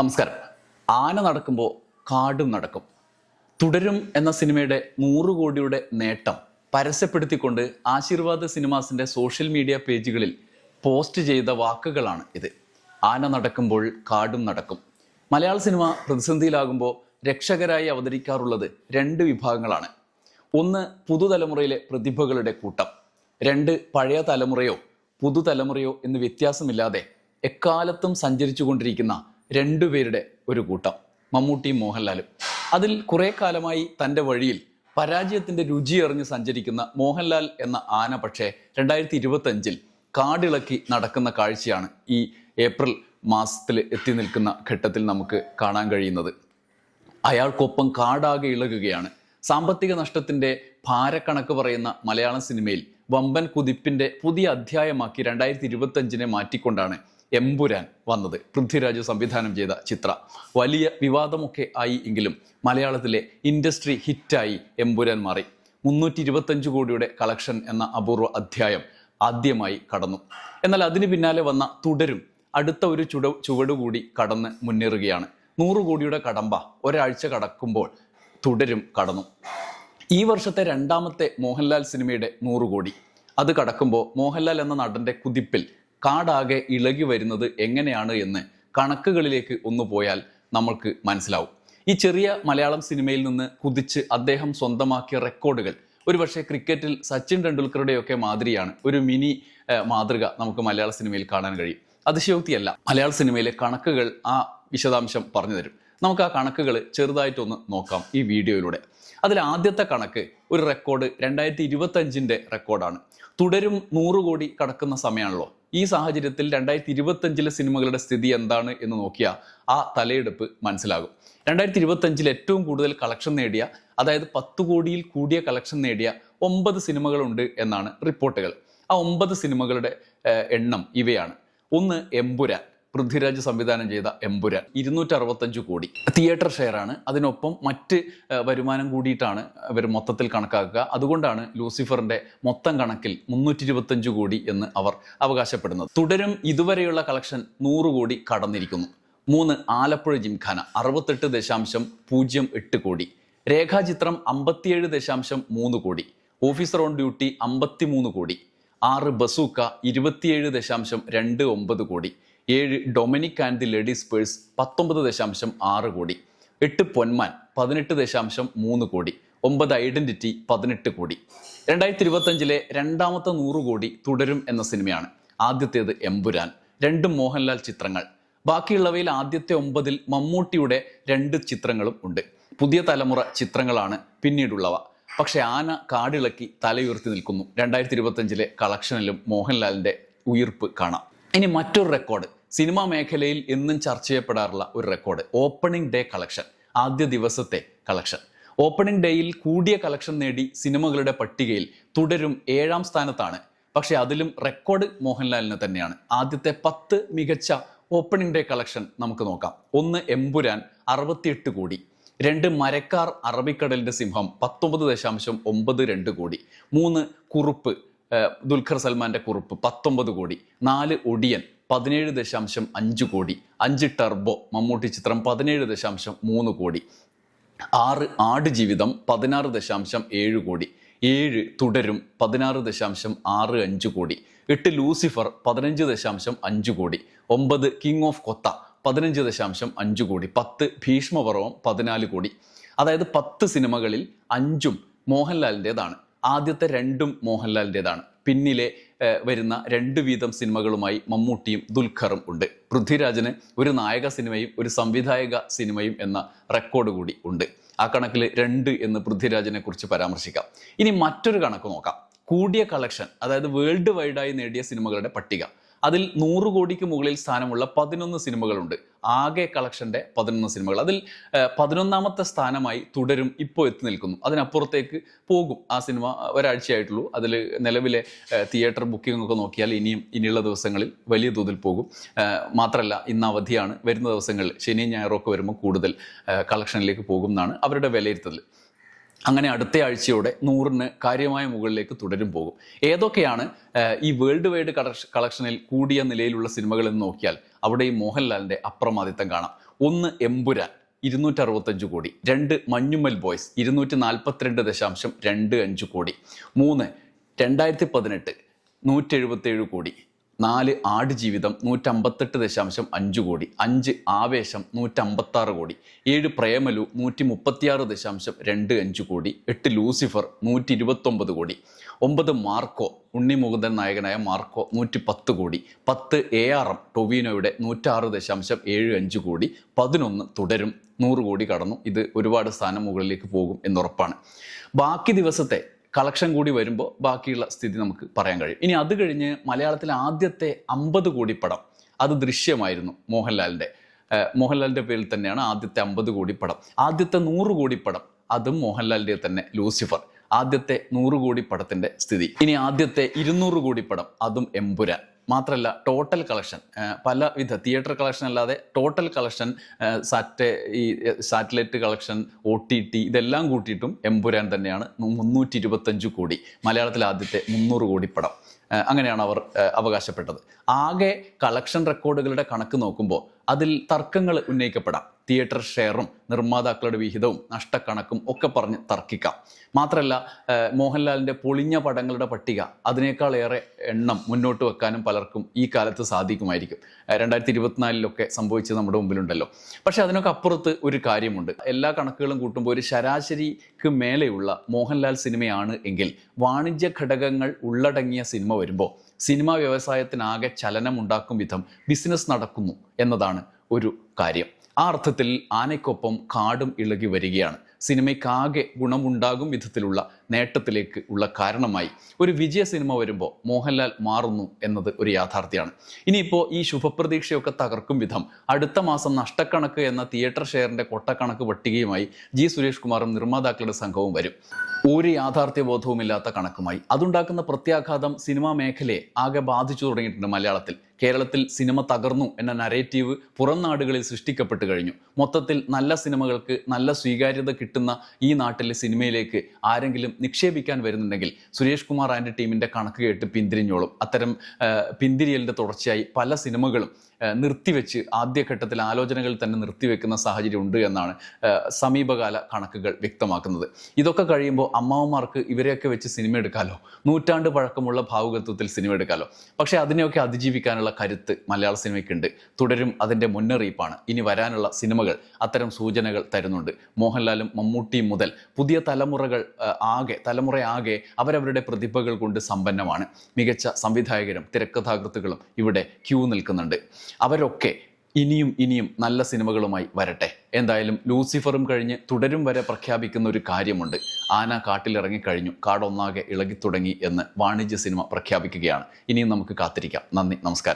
നമസ്കാരം. ആന നടക്കുമ്പോൾ കാടും നടക്കും. തുടരും എന്ന സിനിമയുടെ നൂറ് കോടിയുടെ നേട്ടം പരസ്യപ്പെടുത്തിക്കൊണ്ട് ആശീർവാദ് സിനിമാസിന്റെ സോഷ്യൽ മീഡിയ പേജുകളിൽ പോസ്റ്റ് ചെയ്ത വാക്കുകളാണ് ഇത്. ആന നടക്കുമ്പോൾ കാടും നടക്കും. മലയാള സിനിമ പ്രതിസന്ധിയിലാകുമ്പോൾ രക്ഷകരായി അവതരിക്കാറുള്ളത് രണ്ട് വിഭാഗങ്ങളാണ്. ഒന്ന് പുതുതലമുറയിലെ പ്രതിഭകളുടെ കൂട്ടം. രണ്ട് പഴയ തലമുറയോ പുതുതലമുറയോ എന്ന് വ്യത്യാസമില്ലാതെ എക്കാലത്തും സഞ്ചരിച്ചു കൊണ്ടിരിക്കുന്ന രണ്ടുപേരുടെ ഒരു കൂട്ടം മമ്മൂട്ടിയും മോഹൻലാലും. അതിൽ കുറെ കാലമായി തന്റെ വഴിയിൽ പരാജയത്തിന്റെ രുചി അറിഞ്ഞ് സഞ്ചരിക്കുന്ന മോഹൻലാൽ എന്ന ആന പക്ഷേ രണ്ടായിരത്തി ഇരുപത്തഞ്ചിൽ കാടിളക്കി നടക്കുന്ന കാഴ്ചയാണ് ഈ ഏപ്രിൽ മാസത്തിൽ എത്തി നിൽക്കുന്ന ഘട്ടത്തിൽ നമുക്ക് കാണാൻ കഴിയുന്നത്. അയാൾക്കൊപ്പം കാടാകെ ഇളകുകയാണ്. സാമ്പത്തിക നഷ്ടത്തിന്റെ ഭാരക്കണക്ക് പറയുന്ന മലയാളം സിനിമയിൽ വമ്പൻ കുതിപ്പിന്റെ പുതിയ അധ്യായമാക്കി രണ്ടായിരത്തി ഇരുപത്തഞ്ചിനെ മാറ്റിക്കൊണ്ടാണ് എമ്പുരാൻ വന്നത്. പൃഥ്വിരാജ് സംവിധാനം ചെയ്ത ചിത്രം. വലിയ വിവാദമൊക്കെ ആയി എങ്കിലും മലയാളത്തിലെ ഇൻഡസ്ട്രി ഹിറ്റായി എമ്പുരാൻ മാറി. മുന്നൂറ്റി ഇരുപത്തഞ്ച് കോടിയുടെ കളക്ഷൻ എന്ന അപൂർവ അധ്യായം ആദ്യമായി കടന്നു. എന്നാൽ അതിന് പിന്നാലെ വന്ന തുടരും അടുത്ത ഒരു ചുട ചുവടുകൂടി കടന്ന് മുന്നേറുകയാണ്. നൂറ് കോടിയുടെ കടമ്പ ഒരാഴ്ച കടക്കുമ്പോൾ തുടരും കടന്നു. ഈ വർഷത്തെ രണ്ടാമത്തെ മോഹൻലാൽ സിനിമയുടെ നൂറ് കോടി. അത് കടക്കുമ്പോൾ മോഹൻലാൽ എന്ന നടന്റെ കുതിപ്പിൽ കാടാകെ ഇളകി വരുന്നത് എങ്ങനെയാണ് എന്ന് കണക്കുകളിലേക്ക് ഒന്ന് പോയാൽ നമ്മൾക്ക് മനസ്സിലാവും. ഈ ചെറിയ മലയാളം സിനിമയിൽ നിന്ന് കുതിച്ച് അദ്ദേഹം സ്വന്തമാക്കിയ റെക്കോർഡുകൾ ഒരുപക്ഷെ ക്രിക്കറ്റിൽ സച്ചിൻ ടെണ്ടുൽക്കറുടെയൊക്കെ മാതിരിയാണ് ഒരു മിനി മാതൃക നമുക്ക് മലയാള സിനിമയിൽ കാണാൻ കഴിയും. അതിശയോക്തിയല്ല മലയാള സിനിമയിലെ കണക്കുകൾ ആ വിശദാംശം പറഞ്ഞു തരും. നമുക്ക് ആ കണക്കുകൾ ചെറുതായിട്ടൊന്ന് നോക്കാം ഈ വീഡിയോയിലൂടെ. അതിൽ ആദ്യത്തെ കണക്ക് ഒരു റെക്കോർഡ് രണ്ടായിരത്തി ഇരുപത്തഞ്ചിന്റെ റെക്കോർഡാണ്. തുടരും നൂറ് കോടി കടക്കുന്ന സമയമാണല്ലോ. ഈ സാഹചര്യത്തിൽ രണ്ടായിരത്തി ഇരുപത്തഞ്ചിലെ സിനിമകളുടെ സ്ഥിതി എന്താണ് എന്ന് നോക്കിയാൽ ആ തലയെടുപ്പ് മനസ്സിലാകും. രണ്ടായിരത്തി ഇരുപത്തഞ്ചിൽ ഏറ്റവും കൂടുതൽ കളക്ഷൻ നേടിയ അതായത് പത്ത് കോടിയിൽ കൂടിയ കളക്ഷൻ നേടിയ ഒമ്പത് സിനിമകളുണ്ട് എന്നാണ് റിപ്പോർട്ടുകൾ. ആ ഒമ്പത് സിനിമകളുടെ എണ്ണം ഇവയാണ്. ഒന്ന് എമ്പുരാൻ. പൃഥ്വിരാജ് സംവിധാനം ചെയ്ത എമ്പുരാൻ. ഇരുന്നൂറ്റി അറുപത്തഞ്ച് കോടി. തിയേറ്റർ ഷെയറാണ്. അതിനൊപ്പം മറ്റ് വരുമാനം കൂടിയിട്ടാണ് ഇവർ മൊത്തത്തിൽ കണക്കാക്കുക. അതുകൊണ്ടാണ് ലൂസിഫറിന്റെ മൊത്തം കണക്കിൽ മുന്നൂറ്റി ഇരുപത്തഞ്ച് കോടി എന്ന് അവർ അവകാശപ്പെടുന്നത്. തുടരും ഇതുവരെയുള്ള കളക്ഷൻ നൂറ് കോടി കടന്നിരിക്കുന്നു. മൂന്ന് ആലപ്പുഴ ജിംഖാന അറുപത്തെട്ട് ദശാംശം പൂജ്യം എട്ട് കോടി. രേഖാചിത്രം അമ്പത്തിയേഴ് ദശാംശം മൂന്ന് കോടി. ഓഫീസർ ഓൺ ഡ്യൂട്ടി അമ്പത്തിമൂന്ന് കോടി. ആറ് ബസൂക്ക ഇരുപത്തിയേഴ് ദശാംശം രണ്ട് ഒമ്പത് കോടി. ഏഴ് Dominic and the ladies purse പത്തൊമ്പത് ദശാംശം ആറ് കോടി. എട്ട് പൊന്മാൻ പതിനെട്ട് ദശാംശം മൂന്ന് കോടി. ഒമ്പത് ഐഡന്റിറ്റി പതിനെട്ട് കോടി. രണ്ടായിരത്തി ഇരുപത്തഞ്ചിലെ രണ്ടാമത്തെ നൂറ് കോടി തുടരും എന്ന സിനിമയാണ്. ആദ്യത്തേത് എമ്പുരാൻ. രണ്ട് മോഹൻലാൽ ചിത്രങ്ങൾ. ബാക്കിയുള്ളവയിൽ ആദ്യത്തെ ഒമ്പതിൽ മമ്മൂട്ടിയുടെ രണ്ട് ചിത്രങ്ങളും ഉണ്ട്. പുതിയ തലമുറ ചിത്രങ്ങളാണ് പിന്നീടുള്ളവ. പക്ഷെ ആന കാടിളക്കി തലയുയർത്തി നിൽക്കുന്നു. രണ്ടായിരത്തി ഇരുപത്തഞ്ചിലെ കളക്ഷനിലും മോഹൻലാലിന്റെ ഉയർപ്പ് കാണാം. ഇനി മറ്റൊരു റെക്കോർഡ്. സിനിമാ മേഖലയിൽ എന്നും ചർച്ച ചെയ്യപ്പെടാറുള്ള ഒരു റെക്കോർഡ് ഓപ്പണിംഗ് ഡേ കളക്ഷൻ ആദ്യ ദിവസത്തെ കളക്ഷൻ. ഓപ്പണിംഗ് ഡേയിൽ കൂടിയ കളക്ഷൻ നേടി സിനിമകളുടെ പട്ടികയിൽ തുടരും ഏഴാം സ്ഥാനത്താണ്. പക്ഷെ അതിലും റെക്കോർഡ് മോഹൻലാലിന് തന്നെയാണ്. ആദ്യത്തെ പത്ത് മികച്ച ഓപ്പണിംഗ് ഡേ കളക്ഷൻ നമുക്ക് നോക്കാം. ഒന്ന് എമ്പുരാൻ അറുപത്തിയെട്ട് കോടി. രണ്ട് മരക്കാർ അറബിക്കടലിന്റെ സിംഹം പത്തൊമ്പത് ദശാംശം ഒമ്പത് രണ്ട് കോടി. മൂന്ന് കുറുപ്പ് ദുൽഖർ സൽമാന്റെ കുറുപ്പ് പത്തൊമ്പത് കോടി. നാല് ഒടിയൻ പതിനേഴ് ദശാംശം അഞ്ച് കോടി. അഞ്ച് ടർബോ മമ്മൂട്ടി ചിത്രം പതിനേഴ് ദശാംശം മൂന്ന് കോടി. ആറ് ആടുജീവിതം പതിനാറ് ദശാംശം ഏഴ് കോടി. ഏഴ് തുടരും പതിനാറ് ദശാംശം ആറ് അഞ്ച് കോടി. എട്ട് ലൂസിഫർ പതിനഞ്ച് ദശാംശം അഞ്ച് കോടി. ഒമ്പത് കിങ് ഓഫ് കൊത്ത പതിനഞ്ച് ദശാംശം അഞ്ച് കോടി. പത്ത് ഭീഷ്മപർവം പതിനാല് കോടി. അതായത് പത്ത് സിനിമകളിൽ അഞ്ചും മോഹൻലാലിന്റെതാണ്. ആദ്യത്തെ രണ്ടും മോഹൻലാലിന്റെതാണ്. പിന്നിലെ വരുന്ന രണ്ട് വീതം സിനിമകളുമായി മമ്മൂട്ടിയും ദുൽഖറും ഉണ്ട്. പൃഥ്വിരാജിന് ഒരു നായക സിനിമയും ഒരു സംവിധായക സിനിമയും എന്ന റെക്കോർഡ് കൂടി ഉണ്ട്. ആ കണക്കിൽ രണ്ട് എന്ന് പൃഥ്വിരാജിനെ കുറിച്ച് പരാമർശിക്കാം. ഇനി മറ്റൊരു കണക്ക് നോക്കാം. കൂടിയ കളക്ഷൻ അതായത് വേൾഡ് വൈഡായി നേടിയ സിനിമകളുടെ പട്ടിക. അതിൽ നൂറ് കോടിക്ക് മുകളിൽ സ്ഥാനമുള്ള പതിനൊന്ന് സിനിമകളുണ്ട്. ആകെ കളക്ഷന്റെ പതിനൊന്ന് സിനിമകൾ. അതിൽ പതിനൊന്നാമത്തെ സ്ഥാനമായി തുടരും ഇപ്പോൾ എത്തി നിൽക്കുന്നു. അതിനപ്പുറത്തേക്ക് പോകും ആ സിനിമ ഒരാഴ്ചയായിട്ടുള്ളൂ. അതിൽ നിലവിലെ തിയേറ്റർ ബുക്കിംഗ് ഒക്കെ നോക്കിയാൽ ഇനിയും ഇനിയുള്ള ദിവസങ്ങളിൽ വലിയ തോതിൽ പോകും. മാത്രമല്ല ഇന്ന് അവധിയാണ്. വരുന്ന ദിവസങ്ങളിൽ ശനിയും ഞായറും ഒക്കെ വരുമ്പോൾ കൂടുതൽ കളക്ഷനിലേക്ക് പോകും എന്നാണ് അവരുടെ വിലയിരുത്തൽ. അങ്ങനെ അടുത്ത ആഴ്ചയോടെ നൂറിന് കാര്യമായ മുകളിലേക്ക് തുടരും പോകും. ഏതൊക്കെയാണ് ഈ വേൾഡ് വൈഡ് കളക്ഷനിൽ കൂടിയ നിലയിലുള്ള സിനിമകൾ എന്ന് നോക്കിയാൽ അവിടെ ഈ മോഹൻലാലിന്റെ അപ്രമാദിത്വം കാണാം. ഒന്ന് എമ്പുരാൻ ഇരുന്നൂറ്റി അറുപത്തഞ്ച് കോടി. രണ്ട് മഞ്ഞുമ്മൽ ബോയ്സ് ഇരുന്നൂറ്റി നാൽപ്പത്തിരണ്ട് ദശാംശം രണ്ട് അഞ്ച് കോടി. മൂന്ന് രണ്ടായിരത്തി പതിനെട്ട് നൂറ്റി എഴുപത്തേഴ് കോടി. നാല് ആടുജീവിതം നൂറ്റമ്പത്തെട്ട് ദശാംശം അഞ്ച് കോടി അഞ്ച് ആവേശം നൂറ്റമ്പത്താറ് കോടി ഏഴ് പ്രേമലു നൂറ്റി മുപ്പത്തിയാറ് ദശാംശം രണ്ട് അഞ്ച് കോടി എട്ട് ലൂസിഫർ നൂറ്റി ഇരുപത്തൊമ്പത് കോടി ഒമ്പത് മാർക്കോ ഉണ്ണി മുകുന്ദൻ നായകനായ മാർക്കോ നൂറ്റി പത്ത് കോടി പത്ത് എ ആർ എം ടൊവീനോയുടെ നൂറ്റാറ് ദശാംശം ഏഴ് അഞ്ച് കോടി പതിനൊന്ന് തുടരും. നൂറ് കോടി കടന്നു. ഇത് ഒരുപാട് സ്ഥാനം മുകളിലേക്ക് പോകും എന്നുറപ്പാണ്. ബാക്കി ദിവസത്തെ കളക്ഷൻ കൂടി വരുമ്പോൾ ബാക്കിയുള്ള സ്ഥിതി നമുക്ക് പറയാൻ കഴിയും. ഇനി അത് കഴിഞ്ഞ് മലയാളത്തിലെ ആദ്യത്തെ അമ്പത് കോടി പടം അത് ദൃശ്യമായിരുന്നു മോഹൻലാലിന്റെ മോഹൻലാലിന്റെ പേരിൽ തന്നെയാണ് ആദ്യത്തെ അമ്പത് കോടി പടം. ആദ്യത്തെ നൂറ് കോടി പടം അതും മോഹൻലാലിന്റെ തന്നെ ലൂസിഫർ. ആദ്യത്തെ നൂറ് കോടി പടത്തിന്റെ സ്ഥിതി. ഇനി ആദ്യത്തെ ഇരുന്നൂറ് കോടി പടം അതും എമ്പുരാൻ. മാത്രമല്ല ടോട്ടൽ കളക്ഷൻ പലവിധ തിയേറ്റർ കളക്ഷൻ അല്ലാതെ ടോട്ടൽ കളക്ഷൻ സാറ്റ് ഈ satellite collection O T T ഇതെല്ലാം കൂട്ടിയിട്ടും എമ്പുരാൻ തന്നെയാണ്. മുന്നൂറ്റി ഇരുപത്തഞ്ച് കോടി. മലയാളത്തിലെ ആദ്യത്തെ മുന്നൂറ് കോടി പടം. അങ്ങനെയാണ് അവർ അവകാശപ്പെട്ടത്. ആകെ കളക്ഷൻ റെക്കോർഡുകളുടെ കണക്ക് നോക്കുമ്പോൾ അതിൽ തർക്കങ്ങൾ ഉന്നയിക്കപ്പെടാം. തിയേറ്റർ ഷെയറും നിർമ്മാതാക്കളുടെ വിഹിതവും നഷ്ടക്കണക്കും ഒക്കെ പറഞ്ഞ് തർക്കിക്കാം. മാത്രമല്ല മോഹൻലാലിന്റെ പൊളിഞ്ഞ പടങ്ങളുടെ പട്ടിക അതിനേക്കാൾ ഏറെ എണ്ണം മുന്നോട്ട് വെക്കാനും പലർക്കും ഈ കാലത്ത് സാധിക്കുമായിരിക്കും. രണ്ടായിരത്തി ഇരുപത്തിനാലിലൊക്കെ സംഭവിച്ചത് നമ്മുടെ മുമ്പിലുണ്ടല്ലോ. പക്ഷേ അതിനൊക്കെ അപ്പുറത്ത് ഒരു കാര്യമുണ്ട്. എല്ലാ കണക്കുകളും കൂട്ടുമ്പോൾ ഒരു ശരാശരിക്ക് മേലെയുള്ള മോഹൻലാൽ സിനിമയാണ് എങ്കിൽ വാണിജ്യ ഘടകങ്ങൾ ഉള്ളടങ്ങിയ സിനിമ വരുമ്പോൾ സിനിമാ വ്യവസായത്തിനാകെ ചലനമുണ്ടാക്കും വിധം ബിസിനസ് നടക്കുന്നു എന്നതാണ് ഒരു കാര്യം. ആ അർത്ഥത്തിൽ ആനയ്ക്കൊപ്പം കാടും ഇളകി വരികയാണ്. സിനിമയ്ക്കാകെ ഗുണമുണ്ടാകും വിധത്തിലുള്ള നേട്ടത്തിലേക്ക് ഉള്ള കാരണമായി ഒരു വിജയ സിനിമ വരുമ്പോൾ മോഹൻലാൽ മാറുന്നു എന്നത് ഒരു യാഥാർത്ഥ്യമാണ് ഇനിയിപ്പോൾ ഈ ശുഭപ്രതീക്ഷയൊക്കെ തകർക്കും വിധം അടുത്ത മാസം നഷ്ടക്കണക്ക് എന്ന തിയേറ്റർ ഷെയറിന്റെ കൊട്ടക്കണക്ക് പട്ടികയുമായി ജി സുരേഷ് കുമാറും നിർമ്മാതാക്കളുടെ സംഘവും വരും. ഒരു യാഥാർത്ഥ്യ യാഥാർത്ഥ്യബോധവുമില്ലാത്ത കണക്കുമായി. അതുണ്ടാക്കുന്ന പ്രത്യാഘാതം സിനിമാ മേഖലയെ ആകെ ബാധിച്ചു തുടങ്ങിയിട്ടുണ്ട് മലയാളത്തിൽ. കേരളത്തിൽ സിനിമ തകർന്നു എന്ന നരേറ്റീവ് പുറം നാടുകളിൽ സൃഷ്ടിക്കപ്പെട്ട് കഴിഞ്ഞു. മൊത്തത്തിൽ നല്ല സിനിമകൾക്ക് നല്ല സ്വീകാര്യത കിട്ടുന്ന ഈ നാട്ടിലെ സിനിമയിലേക്ക് ആരെങ്കിലും നിക്ഷേപിക്കാൻ വരുന്നുണ്ടെങ്കിൽ സുരേഷ് കുമാർ ആൻഡ് ടീമിന്റെ കണക്ക് കേട്ട് പിന്തിരിഞ്ഞോളും. അത്തരം പിന്തിരിയലിന്റെ തുടർച്ചയായി പല സിനിമകളും നിർത്തിവെച്ച് ആദ്യഘട്ടത്തിൽ ആലോചനകൾ തന്നെ നിർത്തിവെക്കുന്ന സാഹചര്യം ഉണ്ട് എന്നാണ് സമീപകാല കണക്കുകൾ വ്യക്തമാക്കുന്നത്. ഇതൊക്കെ കഴിയുമ്പോൾ അമ്മാവന്മാർക്ക് ഇവരെയൊക്കെ വെച്ച് സിനിമ എടുക്കാലോ? നൂറ്റാണ്ട് പഴക്കമുള്ള ഭാവുകത്വത്തിൽ സിനിമ എടുക്കാലോ? പക്ഷേ അതിനെയൊക്കെ അതിജീവിക്കാനുള്ള കരുത്ത് മലയാള സിനിമയ്ക്കുണ്ട്. തുടരും അതിന്റെ മുന്നറിയിപ്പാണ്. ഇനി വരാനുള്ള സിനിമകൾ അത്തരം സൂചനകൾ തരുന്നുണ്ട്. മോഹൻലാലും മമ്മൂട്ടിയും മുതൽ പുതിയ തലമുറകൾ ആകെ തലമുറയാകെ അവരവരുടെ പ്രതിഭകൾ കൊണ്ട് സമ്പന്നമാണ്. മികച്ച സംവിധായകരും തിരക്കഥാകൃത്തുക്കളും ഇവിടെ ക്യൂ നിൽക്കുന്നുണ്ട്. അവരൊക്കെ ഇനിയും ഇനിയും നല്ല സിനിമകളുമായി വരട്ടെ. എന്തായാലും ലൂസിഫറും കഴിഞ്ഞ് തുടരും വരെ പ്രഖ്യാപിക്കുന്ന ഒരു കാര്യമുണ്ട്. ആന കാട്ടിലിറങ്ങിക്കഴിഞ്ഞു കാടൊന്നാകെ ഇളകിത്തുടങ്ങി എന്ന് വാണിജ്യ സിനിമ പ്രഖ്യാപിക്കുകയാണ്. ഇനിയും നമുക്ക് കാത്തിരിക്കാം. നന്ദി നമസ്കാരം.